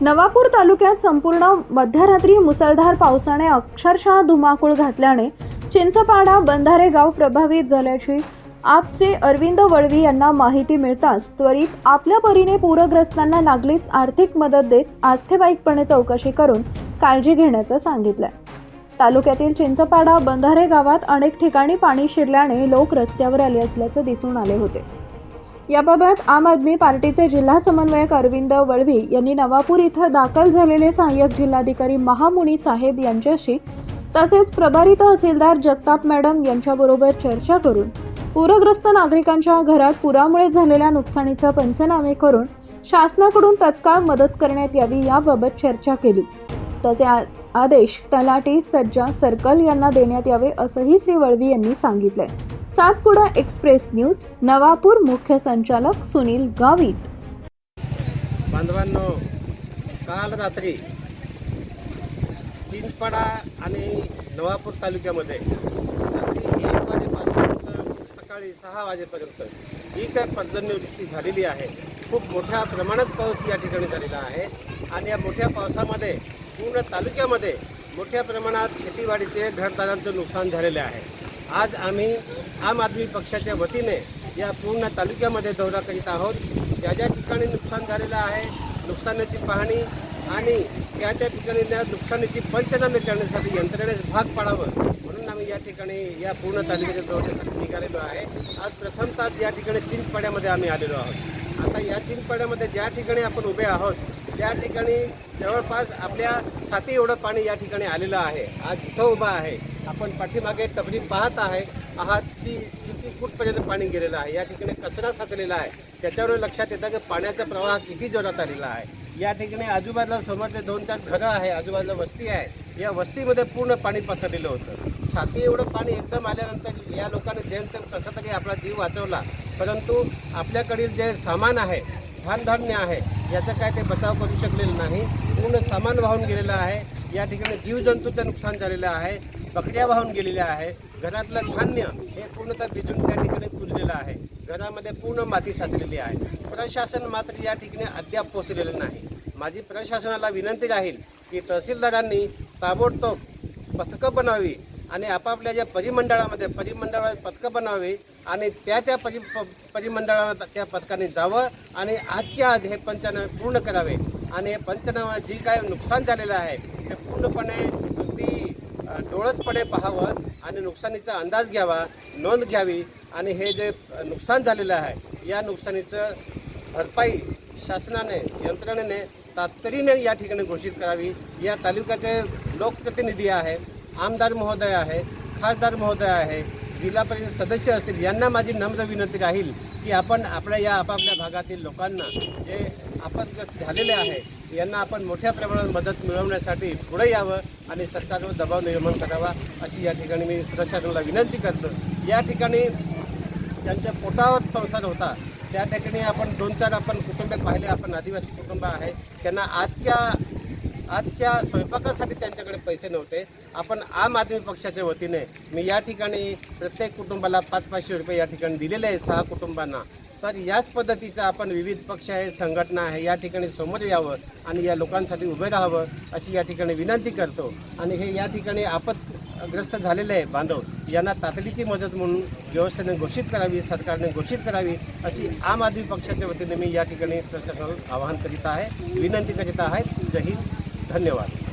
नवापूर तालुक्यात संपूर्ण मध्यरात्री मुसळधार पावसाने अक्षरशः धुमाकूळ घातल्याने चिंचपाडा बंधारे गाव प्रभावित झाल्याची आपचे अरविंद वळवी यांना माहिती मिळताच त्वरित आपल्या परीने पूरग्रस्तांना लागलीच आर्थिक मदत देत आस्थेवाईकपणे चौकशी करून काळजी घेण्याचं सांगितलं तालुक्यातील चिंचपाडा बंधारे गावात अनेक ठिकाणी पाणी शिरल्याने लोक रस्त्यावर आले असल्याचं दिसून आले होते. याबाबत आम आदमी पार्टीचे जिल्हा समन्वयक अरविंद वळवी यांनी नवापूर इथं दाखल झालेले सहाय्यक जिल्हाधिकारी महामुनी साहेब यांच्याशी तसेच प्रभारी तहसीलदार जगताप मॅडम यांच्याबरोबर चर्चा करून पूरग्रस्त नागरिकांच्या घरात पुरामुळे झालेल्या नुकसानीचा पंचनामे करून शासनाकडून तत्काळ मदत करण्यात यावी याबाबत चर्चा केली. तसे आ- आदेश तलाटी सज्जा सर्कल यांना देण्यात यावे असंही श्री वळवी यांनी सांगितलंय. सातपुडा एक्सप्रेस न्यूज नवापूर मुख्य संचालक सुनील गावित. बांधवांनो काल रात्री चिंचपाडा आणि नवापूर तालुक्यामध्ये रात्री एक वाजेपासून सकाळी सहा वाजेपर्यंत जी काय पर्जन्यवृष्टी झालेली आहे. खूप मोठ्या प्रमाणात पाऊस या ठिकाणी झालेला आहे आणि या मोठ्या पावसामध्ये पूर्ण तालुक्यामध्ये मोठ्या प्रमाणात शेतीवाडीचे घरदारांचं नुकसान झालेले आहे. आज आम्ही आम आदमी पक्षाच्या वतीने या पूर्ण तालुक्यामध्ये दौरा करीत आहोत. ज्या ज्या ठिकाणी नुकसान झालेलं आहे नुकसानाची पाहणी आणि त्या त्या ठिकाणी नुकसानीची पंचनामे करण्यासाठी यंत्रणेस भाग पाडावं म्हणून आम्ही या ठिकाणी या पूर्ण तालुक्याच्या दौऱ्यासाठी निघालेलो आहे. आज प्रथमतः या ठिकाणी चिंचपाड्यामध्ये आम्ही आलेलो आहोत. आता या चिंचपाड्यामध्ये ज्या ठिकाणी आपण उभे आहोत त्या ठिकाणी जवळपास आपल्या साती एवढं पाणी या ठिकाणी आलेलं आहे. आज इथं उभा आहे. आपण पाठीमागे तबरी पाहत आहे आहात ती किती फूटपर्यंत पाणी गेलेलं आहे. या ठिकाणी कचरा साचलेला आहे. त्याच्यावर लक्षात येतं की पाण्याचा प्रवाह किती जोरात आलेला आहे. या ठिकाणी आजूबाजूला समोरचे दोन चार घरं आहे आजूबाजूला वस्ती आहे. या वस्तीमध्ये पूर्ण पाणी पसरलेलं होतं. साती एवढं पाणी एकदम आल्यानंतर या लोकांनी जेमतेम कसं तरी आपला जीव वाचवला. परंतु आपल्याकडील जे सामान आहे धानधान्य आहे याचं काय ते बचाव करू शकलेलं नाही. पूर्ण सामान वाहून गेलेलं आहे. या ठिकाणी जीवजंतूचं नुकसान झालेलं आहे. बकऱ्या वाहून गेलेल्या आहे. घरातलं धान्य हे पूर्णतः भिजून त्या ठिकाणी कुजलेलं आहे. घरामध्ये पूर्ण माती साचलेली आहे. प्रशासन मात्र या ठिकाणी अद्याप पोहोचलेलं नाही. माझी प्रशासनाला विनंती राहील की तहसीलदारांनी ताबडतोब पथकं बनावी आणि आपापल्या ज्या परिमंडळामध्ये परिमंडळात पथकं बनावी आणि त्या त्या परि प- परिमंडळात त्या पथकाने जावं आणि आजच्या आज हे पंचनामे पूर्ण करावे. आणि हे पंचनामा जी काय नुकसान झालेलं आहे ते पूर्णपणे अगदी डोळसपणे पाहावं आणि नुकसानीचा अंदाज घ्यावा नोंद घ्यावी आणि हे जे नुकसान झालेलं आहे या नुकसानीचं भरपाई शासनाने यंत्रणेने तातडीने या ठिकाणी घोषित करावी. या तालुक्याचे लोकप्रतिनिधी आहे आमदार महोदय आहे खासदार महोदय आहे जिल्हा परिषद सदस्य असतील यांना माझी नम्र विनंती राहील की आपण आपल्या या आपापल्या भागातील लोकांना जे आपत्ग्रस्त झालेले आहे यांना आपण मोठ्या प्रमाणात मदत मिळवण्यासाठी पुढे यावं आणि सरकारवर दबाव निर्माण करावा अशी या ठिकाणी मी प्रशासनाला विनंती करतो. या ठिकाणी त्यांच्या पोटावर संसार होता त्या ठिकाणी आपण दोन चार आपण कुटुंबे पाहिले आपण आदिवासी कुटुंब आहे त्यांना आजच्या आजच्या स्वयंपाकासाठी त्यांच्याकडे पैसे नव्हते. आपण आम आदमी पक्षाच्या वतीने मी या ठिकाणी प्रत्येक कुटुंबाला पाच पाचशे रुपये या ठिकाणी दिलेले आहे सहा कुटुंबांना. तर याच पद्धतीचं आपण विविध पक्ष आहे संघटना आहे या ठिकाणी समोर यावं आणि या लोकांसाठी उभे राहावं अशी या ठिकाणी विनंती करतो. आणि हे या ठिकाणी आपतग्रस्त झालेले आहे बांधव. यांना तातडीची मदत म्हणून व्यवस्थेने घोषित करावी सरकारने घोषित करावी अशी आम आदमी पक्षाच्या वतीने मी या ठिकाणी प्रशासनाला आवाहन करीत आहे विनंती करीत आहे. जय हिंद. धन्यवाद.